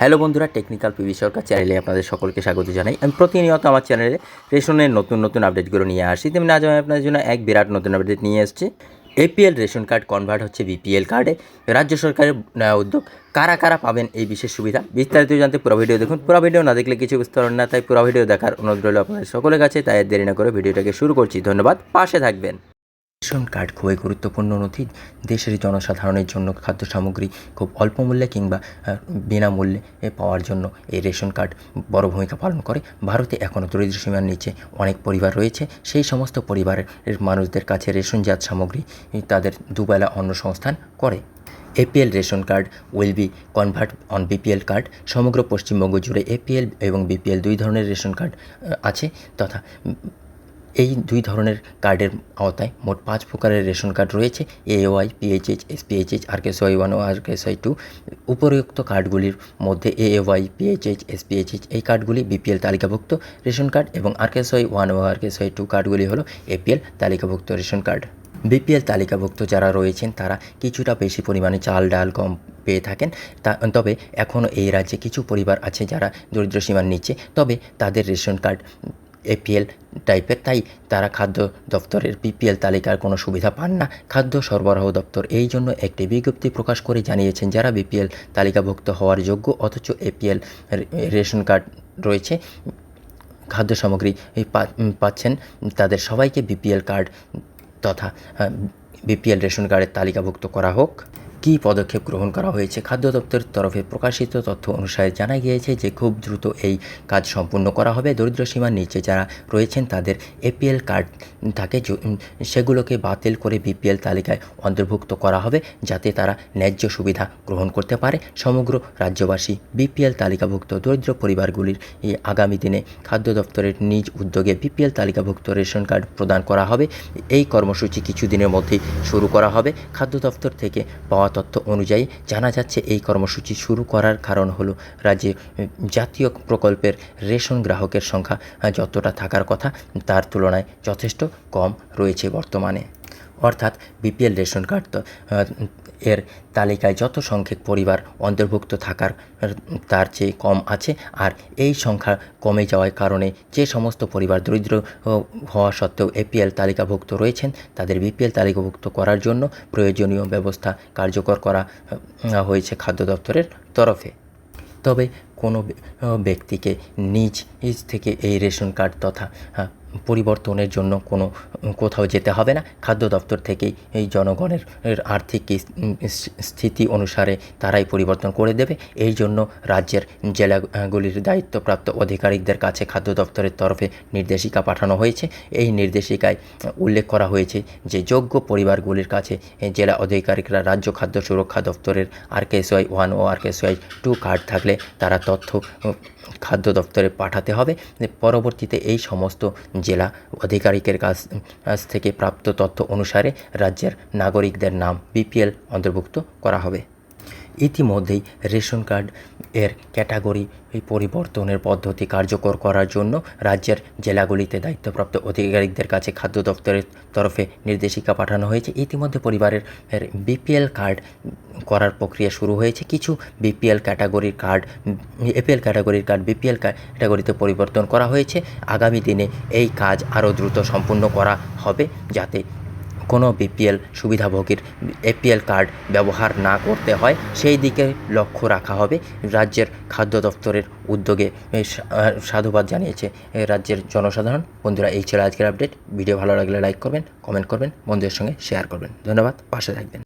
Hello বন্ধুরা, technical PV সরকার চ্যানেলে আপনাদের সকলকে স্বাগত জানাই। আমি প্রতিনিয়ত আমার চ্যানেলে রেশনের নতুন নতুন আপডেটগুলো নিয়ে আসি। তেমনি আজ আমি আপনাদের জন্য এক বিরাট নতুন আপডেট নিয়ে এসেছি। এপিএল রেশন কার্ড কনভার্ট হচ্ছে বিপিএল কার্ডে রাজ্য সরকারের উদ্যোগ কারা কারা পাবেন এই বিশেষ সুবিধা বিস্তারিত জানতে পুরো ভিডিও দেখুন। পুরো ভিডিও না দেখলে কিছু বুঝতে পারেন না, তাই পুরো ভিডিও দেখার অনুরোধ রইল আপনাদের সকলের কাছে। তাই দেরি না করে ভিডিওটাকে শুরু করছি। ধন্যবাদ, পাশে থাকবেন। রেশন কার্ড খুবই গুরুত্বপূর্ণ নথি। দেশের জনসাধারণের জন্য খাদ্য সামগ্রী খুব অল্প মূল্যে কিংবা বিনামূল্যে পাওয়ার জন্য এই রেশন কার্ড বড় ভূমিকা পালন করে। ভারতে এখনও দরিদ্র সীমার নিচে অনেক পরিবার রয়েছে। সেই সমস্ত পরিবারের মানুষদের কাছে রেশনজাত সামগ্রী তাদের দুবেলা অন্ন সংস্থান করে। APL ration card, will be convert on BPL card, সমগ্র পশ্চিমবঙ্গ জুড়ে এপিএল এবং বিপিএল দুই ধরনের রেশন কার্ড আছে। তথা এই দুই ধরনের কার্ডের আওতায় মোট পাঁচ প্রকারের রেশন কার্ড রয়েছে AAY PHH SPHH RKSY one ও আর আরকেএসওয়াই টু উপরোক্ত কার্ডগুলির মধ্যে এওয়াই পিএইচএইচ এসপিএইচএইচ এই কার্ডগুলি বিপিএল তালিকাভুক্ত রেশন কার্ড এবং আরকেএসওয়াই ওয়ান ও আর আরকেএসওয়াই টু কার্ডগুলি হলো এপিএল তালিকাভুক্ত রেশন কার্ড বিপিএল তালিকাভুক্ত যারা রয়েছেন, তারা কিছুটা বেশি পরিমাণে চাল, ডাল, গম পেয়ে থাকেন। তা, তবে এখনও এই রাজ্যে কিছু পরিবার আছে যারা দরিদ্র সীমার নিচে, তবে তাদের রেশন কার্ড এপিএল টাইপের, তাই তারা খাদ্য দপ্তরের বিপিএল তালিকার কোনো সুবিধা পান না। খাদ্য সরবরাহ দপ্তর এই জন্য একটি বিজ্ঞপ্তি প্রকাশ করে জানিয়েছেন যারা বিপিএল তালিকাভুক্ত হওয়ার যোগ্য, অথচ এপিএল রেশন কার্ড রয়েছে, খাদ্য সামগ্রী পাচ্ছেন তাদের সবাইকে বিপিএল কার্ড তথা বিপিএল রেশন কার্ডের তালিকাভুক্ত করা হোক। কী পদক্ষেপ গ্রহণ করা হয়েছে? খাদ্য দপ্তরের তরফে প্রকাশিত তথ্য অনুসারে জানা গিয়েছে যে, খুব দ্রুত এই কাজ সম্পূর্ণ করা হবে। দরিদ্র সীমার নিচে যারা রয়েছেন, তাদের এপিএল কার্ড থাকে সেগুলোকে বাতিল করে বিপিএল তালিকায় অন্তর্ভুক্ত করা হবে, যাতে তারা ন্যায্য সুবিধা গ্রহণ করতে পারে। সমগ্র রাজ্যবাসী বিপিএল তালিকাভুক্ত দরিদ্র পরিবারগুলির আগামী দিনে খাদ্য দপ্তরের নিজ উদ্যোগে বিপিএল তালিকাভুক্ত রেশন কার্ড প্রদান করা হবে। এই কর্মসূচি কিছুদিনের মধ্যেই শুরু করা হবে। খাদ্য দপ্তর থেকে পাওয়া তথ্য অনুযায়ী জানা যাচ্ছে এই কর্মসূচি শুরু করার কারণ হলো রাজ্যে জাতীয় প্রকল্পের রেশন গ্রাহকের সংখ্যা যতটা থাকার কথা তার তুলনায় যথেষ্ট কম রয়েছে বর্তমানে। অর্থাৎ বিপিএল রেশন কার্ড তো, এর তালিকায় যত সংখ্যক পরিবার অন্তর্ভুক্ত থাকার তার চেয়ে কম আছে। আর এই সংখ্যা কমে যাওয়ার কারণে যে সমস্ত পরিবার দরিদ্র হওয়া সত্ত্বেও এপিএল তালিকাভুক্ত রয়েছেন, তাদের বিপিএল তালিকাভুক্ত করার জন্য প্রয়োজনীয় ব্যবস্থা কার্যকর করা হয়েছে খাদ্য দপ্তরের তরফে। তবে কোনো ব্যক্তিকে নিজ থেকে এই রেশন কার্ড তথা পরিবর্তনের জন্য কোনো কোথাও যেতে হবে না। খাদ্য দপ্তর থেকেই এই জনগণের আর্থিক স্থিতি অনুসারে তারাই পরিবর্তন করে দেবে। এই জন্য রাজ্যের জেলাগুলির দায়িত্বপ্রাপ্ত আধিকারিকদের কাছে খাদ্য দপ্তরের তরফে নির্দেশিকা পাঠানো হয়েছে। এই নির্দেশিকায় উল্লেখ করা হয়েছে যে, যোগ্য পরিবারগুলির কাছে জেলা আধিকারিকরা রাজ্য খাদ্য সুরক্ষা দপ্তরের আরকেএসওয়াই ওয়ান ও আরকেএসওয়াই টু কার্ড থাকলে তারা তথ্য খাদ্য দপ্তরে পাঠাতে হবে। পরবর্তীতে এই সমস্ত জেলা আধিকারিকের কাছ কাছ থেকে প্রাপ্ত তথ্য অনুসারে রাজ্যের নাগরিকদের নাম বিপিএল অন্তর্ভুক্ত করা হবে। ইতিমধ্যেই রেশন কার্ড এর ক্যাটাগরি পরিবর্তনের পদ্ধতি কার্যকর করার জন্য রাজ্যের জেলাগুলিতে দায়িত্বপ্রাপ্ত আধিকারিকদের কাছে খাদ্য দপ্তরের তরফে নির্দেশিকা পাঠানো হয়েছে। ইতিমধ্যে পরিবারের বিপিএল কার্ড করার প্রক্রিয়া শুরু হয়েছে। কিছু বিপিএল ক্যাটাগরির কার্ড এপিএল ক্যাটাগরির কার্ড, বিপিএল ক্যাটাগরিতে পরিবর্তন করা হয়েছে। আগামী দিনে এই কাজ আরও দ্রুত সম্পূর্ণ করা হবে যাতে কোনো বিপিএল সুবিধাভোগীর এপিএল কার্ড ব্যবহার না করতে হয়, সেই দিকে লক্ষ্য রাখা হবে। রাজ্যের খাদ্য দপ্তরের উদ্যোগে সাধুবাদ জানিয়েছে রাজ্যের জনসাধারণ। বন্ধুরা, এই ছিল আজকের আপডেট। ভিডিও ভালো লাগলে লাইক করবেন, কমেন্ট করবেন, বন্ধুদের সঙ্গে শেয়ার করবেন। ধন্যবাদ, পাশে থাকবেন।